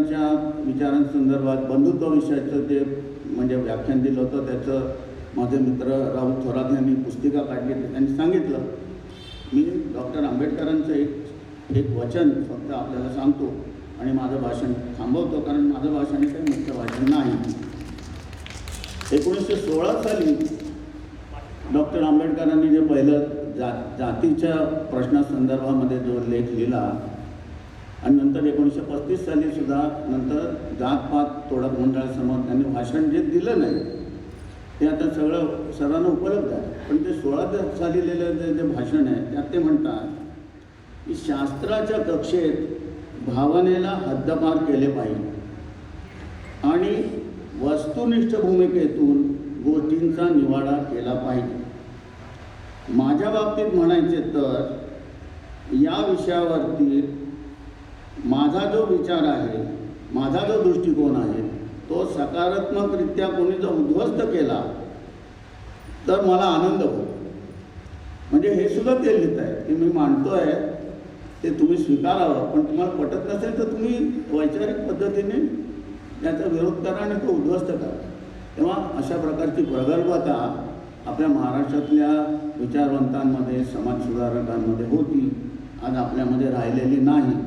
आंबेडकरांच्या विचारांसंदर्भात बंधुत्व विषयाचं जे म्हणजे व्याख्यान दिलं होतं. त्याचं माझे मित्र राहुल थोरात यांनी पुस्तिका काढली त्यांनी सांगितलं मी डॉक्टर आंबेडकरांचं एक एक वचन फक्त आपल्याला सांगतो आणि माझं भाषण थांबवतो कारण माझं भाषण हे काही मुख्य भाषण नाही. एकोणीसशे सोळा साली डॉक्टर आंबेडकरांनी जे पहिलं जा जातीच्या प्रश्नासंदर्भामध्ये जो लेख लिहिला आणि नंतर एकोणीसशे पस्तीस साली सुद्धा नंतर जातपात तोडक मंडळासमोर त्यांनी भाषण जे दिलं नाही ते आता सगळं सर्वांना उपलब्ध आहे. पण ते सोळा साली लिहिलेलं जे जे भाषण आहे त्यात ते म्हणतात की शास्त्राच्या कक्षेत भावनेला हद्दपार केले पाहिजे. आणि वस्तुनिष्ठ भूमिकेतून गोष्टींचा निवाडा केला पाहिजे. माझ्या बाबतीत म्हणायचे तर या विषयावरती माझा जो विचार आहे माझा जो दृष्टिकोन आहे तो सकारात्मकरित्या कोणी जर उद्ध्वस्त केला तर मला आनंद होतो. म्हणजे हे सुद्धा ते लिहित आहे की मी मांडतोय ते तुम्ही स्वीकारावं पण तुम्हाला पटत नसेल तर तुम्ही वैचारिक पद्धतीने त्याचा विरोध करा आणि तो उद्ध्वस्त करा. तेव्हा अशा प्रकारची प्रगल्भता आपल्या महाराष्ट्रातल्या विचारवंतांमध्ये समाजसुधारकांमध्ये होती. आज आपल्यामध्ये राहिलेली नाही.